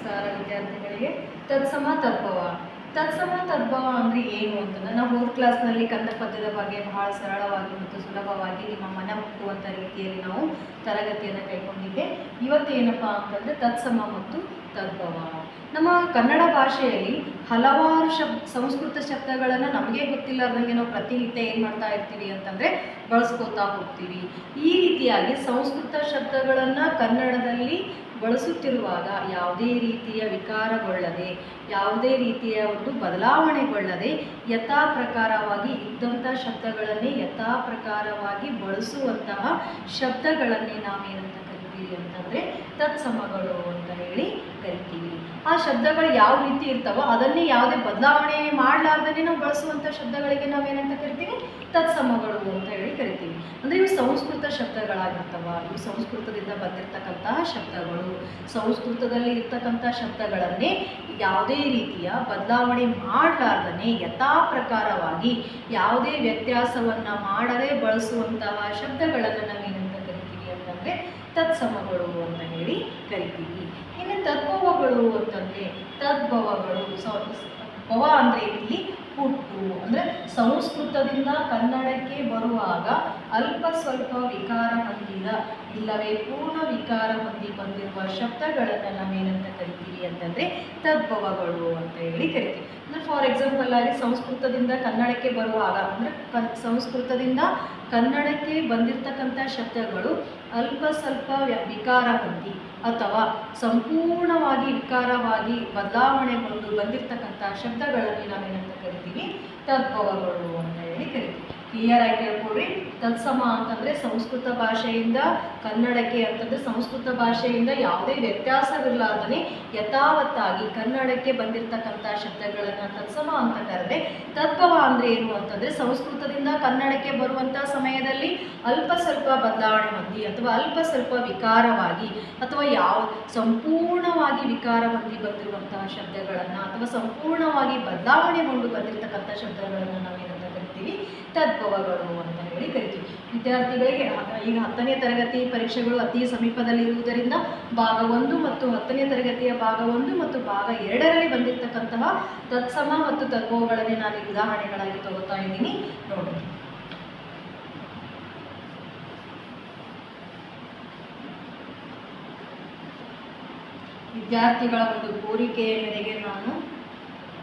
ನಮಸ್ಕಾರ ವಿದ್ಯಾರ್ಥಿಗಳಿಗೆ. ತತ್ಸಮ ತದ್ಭವ ತತ್ಸಮ ತದ್ಭವ ಅಂದರೆ ಏನು ಅಂತಂದ್ರೆ ನಾವು ಫೋರ್ತ್ ಕ್ಲಾಸ್ನಲ್ಲಿ ಕನ್ನಡ ಪದ್ಯದ ಬಗ್ಗೆ ಬಹಳ ಸರಳವಾಗಿ ಮತ್ತು ಸುಲಭವಾಗಿ ನಿಮ್ಮ ಮನ ಮುಟ್ಟುವಂಥ ರೀತಿಯಲ್ಲಿ ನಾವು ತರಗತಿಯನ್ನು ಕೈಗೊಂಡಿದ್ದೆ. ಇವತ್ತು ಏನಪ್ಪಾ ಅಂತಂದರೆ ತತ್ಸಮ ಮತ್ತು ತದ್ಭವ ನಮ್ಮ ಕನ್ನಡ ಭಾಷೆಯಲ್ಲಿ ಹಲವಾರು ಶಬ್, ಸಂಸ್ಕೃತ ಶಬ್ದಗಳನ್ನು ನಮಗೆ ಗೊತ್ತಿಲ್ಲಾರ್ದಂಗೆ ನಾವು ಪ್ರತಿನಿತ್ಯ ಏನು ಮಾಡ್ತಾ ಇರ್ತೀವಿ ಅಂತಂದರೆ ಬಳಸ್ಕೋತಾ ಹೋಗ್ತೀವಿ. ಈ ರೀತಿಯಾಗಿ ಸಂಸ್ಕೃತ ಶಬ್ದಗಳನ್ನು ಕನ್ನಡದಲ್ಲಿ ಬಳಸುತ್ತಿರುವಾಗ ಯಾವುದೇ ರೀತಿಯ ವಿಕಾರಗೊಳ್ಳದೆ, ಯಾವುದೇ ರೀತಿಯ ಒಂದು ಬದಲಾವಣೆಗೊಳ್ಳದೆ ಯಥಾ ಪ್ರಕಾರವಾಗಿ ಇದ್ದಂಥ ಶಬ್ದಗಳನ್ನೇ ಯಥಾ ಪ್ರಕಾರವಾಗಿ ಬಳಸುವಂತಹ ಶಬ್ದಗಳನ್ನೇ ನಾವೇನಂತ ಕರಿತೀವಿ ಅಂತಂದರೆ ತತ್ಸಮಗಳು ಅಂತ ಹೇಳಿ ಕರಿತೀವಿ. ಆ ಶಬ್ದಗಳು ಯಾವ ರೀತಿ ಇರ್ತಾವೋ ಅದನ್ನೇ ಯಾವುದೇ ಬದಲಾವಣೆ ಮಾಡಲಾರ್ದೇ ನಾವು ಬಳಸುವಂಥ ಶಬ್ದಗಳಿಗೆ ನಾವೇನಂತ ಕರಿತೀವಿ? ತತ್ಸಮಗಳು ಅಂತ ಹೇಳಿ ಕರಿತೀವಿ ಅಂದರೆ ಇವು ಸಂಸ್ಕೃತ ಶಬ್ದಗಳಾಗಿರ್ತವ ಇವು ಸಂಸ್ಕೃತದಿಂದ ಬಂದಿರತಕ್ಕಂತಹ ಶಬ್ದಗಳು ಸಂಸ್ಕೃತದಲ್ಲಿ ಇರ್ತಕ್ಕಂಥ ಶಬ್ದಗಳನ್ನೇ ಯಾವುದೇ ರೀತಿಯ ಬದಲಾವಣೆ ಮಾಡಲಾರ್ದನೆ ಯಥಾ ಪ್ರಕಾರವಾಗಿ ಯಾವುದೇ ವ್ಯತ್ಯಾಸವನ್ನು ಮಾಡದೆ ಬಳಸುವಂತಹ ಶಬ್ದಗಳನ್ನು ನಾವೇನಂತ ಕರಿತೀವಿ ಅಂತಂದರೆ ತತ್ಸಮಗಳು ಅಂತ ಹೇಳಿ ಕರಿತೀವಿ ಇನ್ನು ತದ್ಭವಗಳು ಅಂತಂದರೆ ತದ್ಭವಗಳು ಭವ ಅಂದರೆ ಇಲ್ಲಿ ಹುಟ್ಟು ಅಂದರೆ ಸಂಸ್ಕೃತದಿಂದ ಕನ್ನಡಕ್ಕೆ ಬರುವಾಗ ಅಲ್ಪ ಸ್ವಲ್ಪ ವಿಕಾರ ಹೊಂದಿದ ಇಲ್ಲವೇ ಪೂರ್ಣ ವಿಕಾರ ಹೊಂದಿ ಬಂದಿರುವ ಶಬ್ದಗಳನ್ನು ನಾವೇನಂತ ಕರಿತೀವಿ ಅಂತಂದರೆ ತದ್ಭವಗಳು ಅಂತ ಹೇಳಿ ಕರಿತೀವಿ. ಅಂದರೆ ಫಾರ್ ಎಕ್ಸಾಂಪಲ್ ಆಗಿ ಸಂಸ್ಕೃತದಿಂದ ಕನ್ನಡಕ್ಕೆ ಬರುವಾಗ ಅಂದರೆ ಕನ್, ಸಂಸ್ಕೃತದಿಂದ ಕನ್ನಡಕ್ಕೆ ಬಂದಿರತಕ್ಕಂಥ ಶಬ್ದಗಳು ಅಲ್ಪ ಸ್ವಲ್ಪ ವಿಕಾರ ಹೊಂದಿ ಅಥವಾ ಸಂಪೂರ್ಣವಾಗಿ ವಿಕಾರವಾಗಿ ಬದಲಾವಣೆಗೊಂಡು ಬಂದಿರತಕ್ಕಂಥ ಶಬ್ದಗಳಲ್ಲಿ ನಾವೇನಂತ ಕರಿತೀವಿ? ತದ್ಭವಗಳು ಅಂತ ಹೇಳಿ ಕರಿತೀವಿ. ಕ್ಲಿಯರ್ ಆಗಿ ಹೇಳ್ಕೊಡ್ರಿ. ತತ್ಸಮ ಅಂತಂದರೆ ಸಂಸ್ಕೃತ ಭಾಷೆಯಿಂದ ಕನ್ನಡಕ್ಕೆ ಅಂತಂದರೆ ಸಂಸ್ಕೃತ ಭಾಷೆಯಿಂದ ಯಾವುದೇ ವ್ಯತ್ಯಾಸವಿರಲಾರ್ದೇ ಯಥಾವತ್ತಾಗಿ ಕನ್ನಡಕ್ಕೆ ಬಂದಿರತಕ್ಕಂಥ ಶಬ್ದಗಳನ್ನು ತತ್ಸಮ ಅಂತ ಕರೆದೆ ತದ್ಭವ ಅಂದರೆ ಏನು ಅಂತಂದರೆ ಸಂಸ್ಕೃತದಿಂದ ಕನ್ನಡಕ್ಕೆ ಬರುವಂಥ ಸಮಯದಲ್ಲಿ ಅಲ್ಪ ಸ್ವಲ್ಪ ಬದಲಾವಣೆ ಹೊಂದಿ ಅಥವಾ ಅಲ್ಪ ಸ್ವಲ್ಪ ವಿಕಾರವಾಗಿ ಅಥವಾ ಯಾವ ಸಂಪೂರ್ಣವಾಗಿ ವಿಕಾರ ಹೊಂದಿ ಬಂದಿರುವಂತಹ ಶಬ್ದಗಳನ್ನು ಅಥವಾ ಸಂಪೂರ್ಣವಾಗಿ ಬದಲಾವಣೆಗೊಂಡು ಬಂದಿರತಕ್ಕಂಥ ಶಬ್ದಗಳನ್ನು ನಾವೇನಂತ ಕರಿತೀವಿ ತದ್ಭವಗಳು ಅಂತ ಹೇಳಿ ಕರಿತೀವಿ. ವಿದ್ಯಾರ್ಥಿಗಳಿಗೆ ಈಗ ಹತ್ತನೇ ತರಗತಿ ಪರೀಕ್ಷೆಗಳು ಅತಿ ಸಮೀಪದಲ್ಲಿ ಇರುವುದರಿಂದ ಭಾಗ ಒಂದು ಮತ್ತು ಹತ್ತನೇ ತರಗತಿಯ ಭಾಗ ಒಂದು ಮತ್ತು ಭಾಗ ಎರಡರಲ್ಲಿ ಬಂದಿರತಕ್ಕಂತಹ ತತ್ಸಮ ಮತ್ತು ತದ್ಭವಗಳನ್ನೇ ನಾನು ಉದಾಹರಣೆಗಳಾಗಿ ತಗೋತಾ ಇದ್ದೀನಿ. ನೋಡಿ. ವಿದ್ಯಾರ್ಥಿಗಳ ಒಂದು ಕೋರಿಕೆಯ ಮೇರೆಗೆ ನಾನು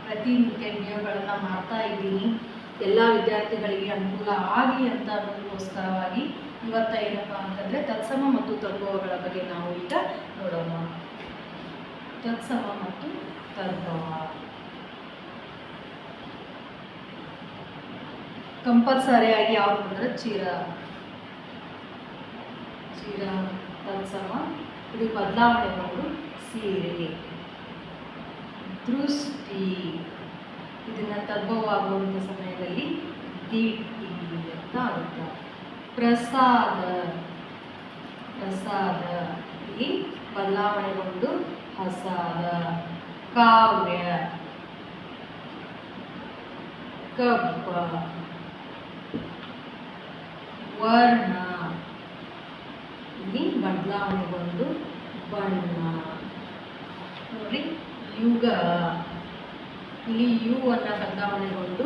ಪ್ರತಿನಿತ್ಯ ನಿಯೋಗಗಳನ್ನು ಮಾಡ್ತಾ ಇದ್ದೀನಿ. ಎಲ್ಲ ವಿದ್ಯಾರ್ಥಿಗಳಿಗೆ ಅನುಕೂಲ ಆಗಿ ಅಂತ ಅನ್ನೋದಕ್ಕೋಸ್ಕರವಾಗಿ ಇವತ್ತ ಏನಪ್ಪ ಅಂತಂದರೆ ತತ್ಸಮ ಮತ್ತು ತದ್ಭವಗಳ ಬಗ್ಗೆ ನಾವು ಈಗ ನೋಡೋಣ. ತತ್ಸಮ ಮತ್ತು ತದ್ಭವ ಕಂಪಲ್ಸರಿಯಾಗಿ ಯಾವ್ದು ಅಂದರೆ ಚೀರ. ಚೀರ, ತತ್ಸಮ, ಇದು ಬದಲಾವಣೆಗಳು ಸೀರೆ. ದೃಷ್ಟಿ. ಇದನ್ನು ಆಗುವಂಥ ಸಮಯದಲ್ಲಿ ದೀಪ್ತಿ ಅಂತ ಆಗುತ್ತೆ ಪ್ರಸಾದ ಪ್ರಸಾದ. ಇಲ್ಲಿ ಬದಲಾವಣೆಗೊಂಡು ಹಸಾದ. ಕಾವ್ಯ. ಕಬ್ಬ. ವರ್ಣ. ಇಲ್ಲಿ ಬದಲಾವಣೆಗೊಂಡು ಬಣ್ಣ ನೋಡಿ, ಯುಗ. ಇಲ್ಲಿ ಯು ಅನ್ನ ಬದಲಾವಣೆಗೊಂಡು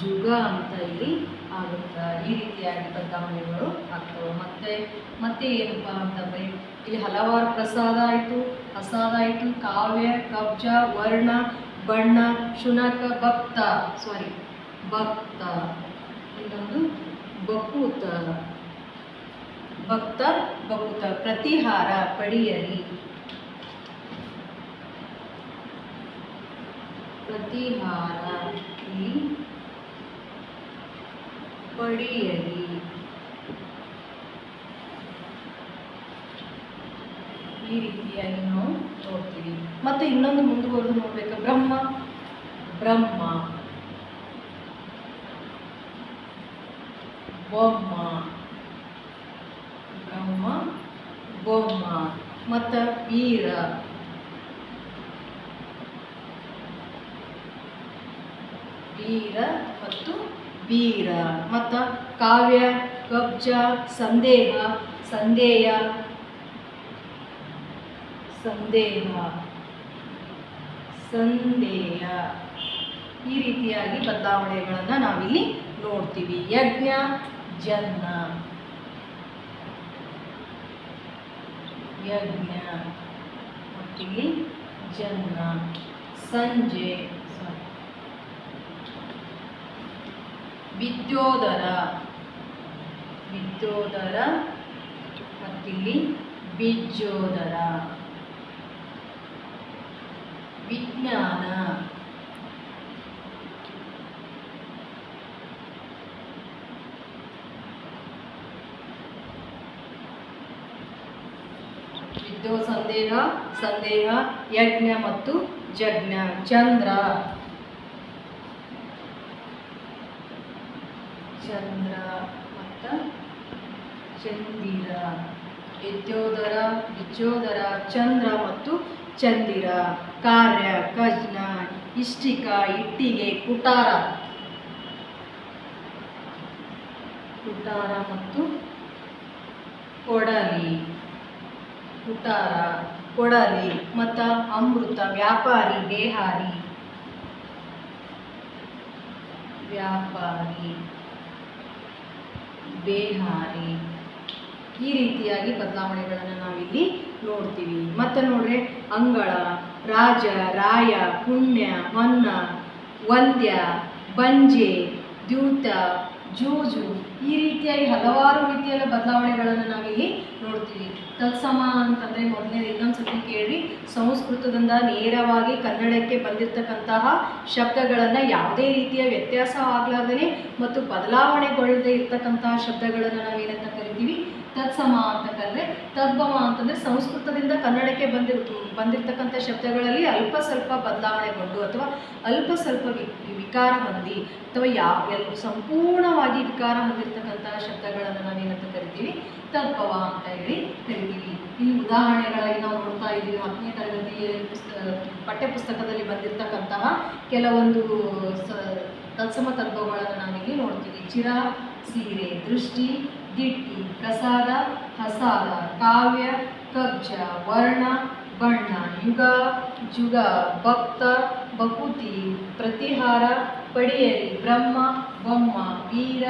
ಜುಗ ಅಂತ ಇಲ್ಲಿ ಆಗುತ್ತೆ. ಈ ರೀತಿಯಾಗಿ ಬದಲಾವಣೆಗಳು ಆಗ್ತವೆ. ಮತ್ತೆ ಮತ್ತೆ ಏನಪ್ಪ ಅಂತಂದರೆ ಇಲ್ಲಿ ಹಲವಾರು ಪ್ರಸಾದ ಆಯಿತು. ಪ್ರಸಾದ ಆಯಿತು. ಕಾವ್ಯ ಕಬ್ಜ ವರ್ಣ, ಬಣ್ಣ, ಶುನಕ, ಭಕ್ತ. ಸಾರಿ ಭಕ್ತ. ಇನ್ನೊಂದು ಬಕೂತ ಭಕ್ತ ಬಕೂತ ಪ್ರತಿಹಾರ, ಪಡಿಯರಿ. ಪ್ರತಿಹಾರ ಇಲ್ಲಿ ಪಡೆಯಲಿ. ಈ ರೀತಿಯಾಗಿ ನಾವು ನೋಡ್ತೀವಿ. ಮತ್ತೆ ಇನ್ನೊಂದು ಮುಂದುವರೆದು ನೋಡ್ಬೇಕು. ಬ್ರಹ್ಮ. ಬ್ರಹ್ಮ. ಬೊಮ್ಮ. ಬ್ರಹ್ಮ, ಬೊಮ್ಮ. ಮತ್ತು ವೀರ ವೀರ ಮತ್ತು ಬೀರ ಮತ್ತು ಕಾವ್ಯ, ಕಬ್ಜ, ಸಂದೇಹ ಸಂದೇಹ ಸಂದೇಹ ಸಂದೇಹ. ಈ ರೀತಿಯಾಗಿ ಬದಲಾವಣೆಗಳನ್ನು ನಾವಿಲ್ಲಿ ನೋಡ್ತೀವಿ. ಯಜ್ಞ, ಜನ್ನ. ಯಜ್ಞ. ಮತ್ತಿಲ್ಲಿ ಜನ್ನ. ಸಂಜೆ. ವಿದ್ಯೋದರ. ವಿದ್ಯೋದರ ಮತ್ತಿಲ್ಲಿ ಬಿಜ್ಜೋದರ ವಿಜ್ಞಾನ. ವಿದ್ಯೋ ಸಂದೇಹ ಸಂದೇಹ ಯಜ್ಞ ಮತ್ತು ಜಜ್ಞ ಚಂದ್ರ. ಚಂದ್ರ ಮತ್ತು ಚಂದಿರ ಯದ್ಯೋದರ ವಿದ್ಯೋದರ ಚಂದ್ರ ಮತ್ತು ಚಂದಿರ, ಕಾರ್ಯ ಕಜ್ನ ಇಷ್ಟಿಕ, ಇಟ್ಟಿಗೆ, ಕುಟಾರ. ಕುಟಾರ ಮತ್ತು ಕೊಡಲಿ. ಕುಟಾರ, ಕೊಡಲಿ ಮತ್ತು ಅಮೃತ, ವ್ಯಾಪಾರಿ, ಬೇಹಾರಿ. ವ್ಯಾಪಾರಿ. ಬೇಹಾರಿ. ಈ ರೀತಿಯಾಗಿ ಬದಲಾವಣೆಗಳನ್ನು ನಾವಿಲ್ಲಿ ನೋಡ್ತೀವಿ. ಮತ್ತೆ ನೋಡ್ರೆ ಅಂಗಳ, ರಾಜ, ರಾಯ, ಪುಣ್ಯ ಹೊನ್ನ ವಂದ್ಯ, ಬಂಜೆ, ದ್ಯೂತ, ಜೂಜು. ಈ ರೀತಿಯಾಗಿ ಹಲವಾರು ರೀತಿಯಾದ ಬದಲಾವಣೆಗಳನ್ನು ನಾವಿಲ್ಲಿ ನೋಡ್ತೀವಿ. ತತ್ಸಮ ಅಂತಂದರೆ ಮೊದಲನೇ ಇನ್ನೊಂದ್ಸತಿ ಕೇಳಿ, ಸಂಸ್ಕೃತದಿಂದ ನೇರವಾಗಿ ಕನ್ನಡಕ್ಕೆ ಬಂದಿರತಕ್ಕಂತಹ ಶಬ್ದಗಳನ್ನು ಯಾವುದೇ ರೀತಿಯ ವ್ಯತ್ಯಾಸ ಆಗ್ಲಾರ್ದೇ ಮತ್ತು ಬದಲಾವಣೆಗೊಳ್ಳದೆ ಇರ್ತಕ್ಕಂತಹ ಶಬ್ದಗಳನ್ನು ನಾವೇನಂತ ಕರಿತೀವಿ? ತತ್ಸಮ ಅಂತ ಕರೆದ್ರೆ ತದ್ಭವ ಅಂತಂದರೆ ಸಂಸ್ಕೃತದಿಂದ ಕನ್ನಡಕ್ಕೆ ಬಂದಿರ್ ಬಂದಿರತಕ್ಕಂಥ ಶಬ್ದಗಳಲ್ಲಿ ಅಲ್ಪ ಸ್ವಲ್ಪ ಬದಲಾವಣೆಗೊಂಡು ಅಥವಾ ಅಲ್ಪ ಸ್ವಲ್ಪ ವಿಕಾರ ಹೊಂದಿ ಅಥವಾ ಯಾವ ಎಲ್ ಸಂಪೂರ್ಣವಾಗಿ ವಿಕಾರ ಹೊಂದಿರತಕ್ಕಂತಹ ಶಬ್ದಗಳನ್ನು ನಾವೇನಂತ ಕರಿತೀವಿ? ತದ್ಭವ ಅಂತ ಹೇಳಿ ಕರಿತೀವಿ. ಇಲ್ಲಿ ಉದಾಹರಣೆಗಳಾಗಿ ನಾವು ನೋಡ್ತಾ ಇದ್ದೀವಿ, ಹತ್ತನೇ ತರಗತಿಯ ಪುಸ್ತಕ ಪಠ್ಯಪುಸ್ತಕದಲ್ಲಿ ಬಂದಿರತಕ್ಕಂತಹ ಕೆಲವೊಂದು ಸ ತತ್ಸಮ ತತ್ವಗಳನ್ನು ನಾವಿಲ್ಲಿ ನೋಡ್ತೀವಿ. ಚಿರ, ಸೀರೆ, ದೃಷ್ಟಿ ದಿಟ್ಟಿ ಕಸಾದ ಹಸಾದ ಕಾವ್ಯ, ಕಬ್ಜ, ವರ್ಣ, ಬಣ್ಣ, ಯುಗ, ಜುಗ, ಭಕ್ತ ಬಕುತಿ ಪ್ರತಿಹಾರ, ಪಡಿಯರಿ, ಬ್ರಹ್ಮ, ಬೊಮ್ಮ, ವೀರ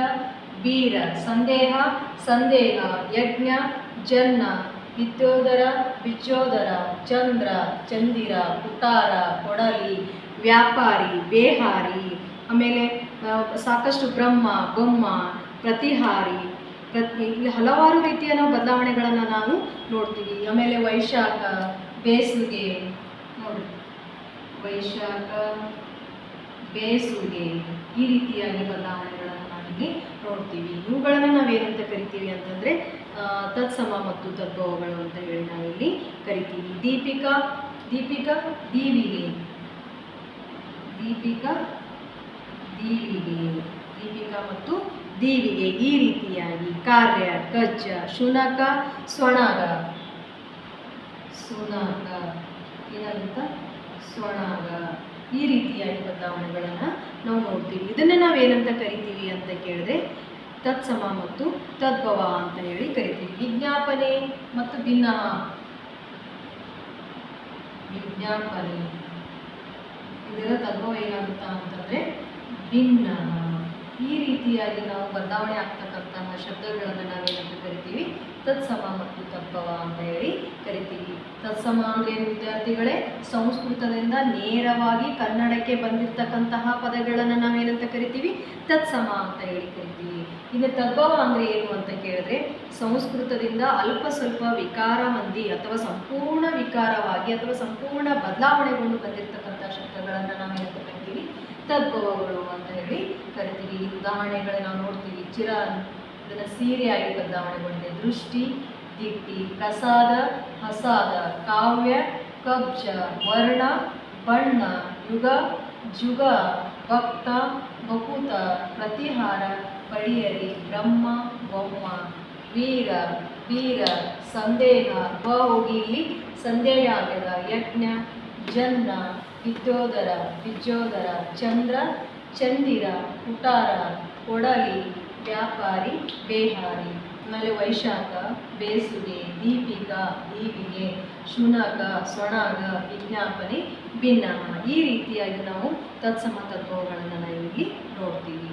ಬೀರ ಸಂದೇಹ ಸಂದೇಹ, ಯಜ್ಞ, ಜನ್ನ, ವಿದ್ಯೋದರ ಬಿಚ್ಚೋದರ ಚಂದ್ರ, ಚಂದಿರ, ಉತ್ತಾರ, ಕೊಡಲಿ, ವ್ಯಾಪಾರಿ, ಬೇಹಾರಿ, ಆಮೇಲೆ ಸಾಕಷ್ಟು ಬ್ರಹ್ಮ, ಬೊಮ್ಮ, ಪ್ರತಿಹಾರಿ ಪ್ರತಿ ಇಲ್ಲಿ ಹಲವಾರು ರೀತಿಯ ನಾವು ಬದಲಾವಣೆಗಳನ್ನು ನಾವು ನೋಡ್ತೀವಿ. ಆಮೇಲೆ ವೈಶಾಖ, ಬೇಸುಗೆ. ನೋಡಿ. ವೈಶಾಖ, ಬೇಸುಗೆ ಈ ರೀತಿಯಾಗಿ ಬದಲಾವಣೆಗಳನ್ನು ನಾವಿಲ್ಲಿ ನೋಡ್ತೀವಿ. ಇವುಗಳನ್ನು ನಾವೇನಂತ ಕರಿತೀವಿ ಅಂತಂದರೆ ತತ್ಸಮ ಮತ್ತು ತದ್ಭವಗಳು ಅಂತ ಹೇಳಿ ನಾವಿಲ್ಲಿ ಕರಿತೀವಿ. ದೀಪಿಕಾ ದೀಪಿಕಾ, ದೀವಿಗೆ. ದೀಪಿಕಾ ದೀವಿಗೆ. ದೀಪಿಕಾ ಮತ್ತು ದೀವಿಗೆ ಈ ರೀತಿಯಾಗಿ ಕಾರ್ಯ ಕಜ್ಜ ಶುನಕ, ಸ್ವಣಗ. ಸುನಕ ಏನಂತ ಸ್ವಣಗ. ಈ ರೀತಿಯಾಗಿ ಬದಲಾವಣೆಗಳನ್ನು ನಾವು ನೋಡ್ತೀವಿ. ಇದನ್ನು ಏನಂತ ಕರಿತೀವಿ ಅಂತ ಕೇಳಿದ್ರೆ ತತ್ಸಮ ಮತ್ತು ತದ್ಭವ ಅಂತ ಹೇಳಿ ಕರಿತೀವಿ. ವಿಜ್ಞಾಪನೆ ಮತ್ತು ಭಿನ್ನ. ವಿಜ್ಞಾಪನೆ. ಇದರ ತದ್ಭವ ಏನಾಗುತ್ತಾ ಅಂತಂದರೆ ಭಿನ್ನ. ಈ ರೀತಿಯಾಗಿ ನಾವು ಬದಲಾವಣೆ ಆಗ್ತಕ್ಕಂತಹ ಶಬ್ದಗಳನ್ನು ನಾವೇನಂತ ಕರಿತೀವಿ? ತತ್ಸಮ ಮತ್ತು ತದ್ಭವ ಅಂತ ಹೇಳಿ ಕರಿತೀವಿ. ತತ್ಸಮ ಅಂದ್ರೆ ವಿದ್ಯಾರ್ಥಿಗಳೇ, ಸಂಸ್ಕೃತದಿಂದ ನೇರವಾಗಿ ಕನ್ನಡಕ್ಕೆ ಬಂದಿರತಕ್ಕಂತಹ ಪದಗಳನ್ನು ನಾವೇನಂತ ಕರಿತೀವಿ? ತತ್ಸಮ ಅಂತ ಹೇಳಿ ಕರಿತೀವಿ. ಇನ್ನು ತದ್ಭವ ಅಂದರೆ ಏನು ಅಂತ ಕೇಳಿದ್ರೆ, ಸಂಸ್ಕೃತದಿಂದ ಅಲ್ಪ ಸ್ವಲ್ಪ ವಿಕಾರ ಹೊಂದಿ ಅಥವಾ ಸಂಪೂರ್ಣ ವಿಕಾರವಾಗಿ ಅಥವಾ ಸಂಪೂರ್ಣ ಬದಲಾವಣೆಗೊಂಡು ಬಂದಿರತಕ್ಕಂಥ ಶಬ್ದಗಳನ್ನು ನಾವೇನಂತ ಕರಿತೀವಿ? ತದ್ಭವಗಳು ಅಂತ ಹೇಳಿ ಕರಿತೀವಿ. ಈ ಉದಾಹರಣೆಗಳು ನಾವು ನೋಡ್ತೀವಿ. ಚಿರ ಇದನ್ನು ಸೀರೆಯಾಗಿ ಬದಲಾವಣೆಗೊಂಡಿದೆ. ದೃಷ್ಟಿ, ದಿಟ್ಟಿ, ಪ್ರಸಾದ, ಹಸಾದ, ಕಾವ್ಯ, ಕಬ್ಜ, ವರ್ಣ, ಬಣ್ಣ, ಯುಗ, ಜುಗ, ಭಕ್ತ ಬಕುತ ಪ್ರತಿಹಾರ ಪಡಿಯರಿ ಬ್ರಹ್ಮ, ಬೊಮ್ಮ, ವೀರ ವೀರ, ಸಂದೇಹ ಬ ಹೋಗಿ ಇಲ್ಲಿ ಸಂದೇಹ ಆಗ್ಯದ ಯಜ್ಞ ಜನ್ನ ವಿದ್ಯೋದರ, ವಿಜ್ಯೋದರ, ಚಂದ್ರ, ಚಂದಿರ ಕುಟಾರ ಕೊಡಲಿ, ವ್ಯಾಪಾರಿ, ಬೇಹಾರಿ ಆಮೇಲೆ ವೈಶಾಖ ಬೇಸುಗೆ, ದೀಪಿಕಾ, ದೀವಿಗೆ, ಶುನಕ ಸೊಣಗ ವಿಜ್ಞಾಪನೆ ಭಿನ್ನ ಈ ರೀತಿಯಾಗಿ ನಾವು ತತ್ಸಮ ತತ್ವಗಳನ್ನು ನಾವು ಇಲ್ಲಿ ನೋಡ್ತೀವಿ.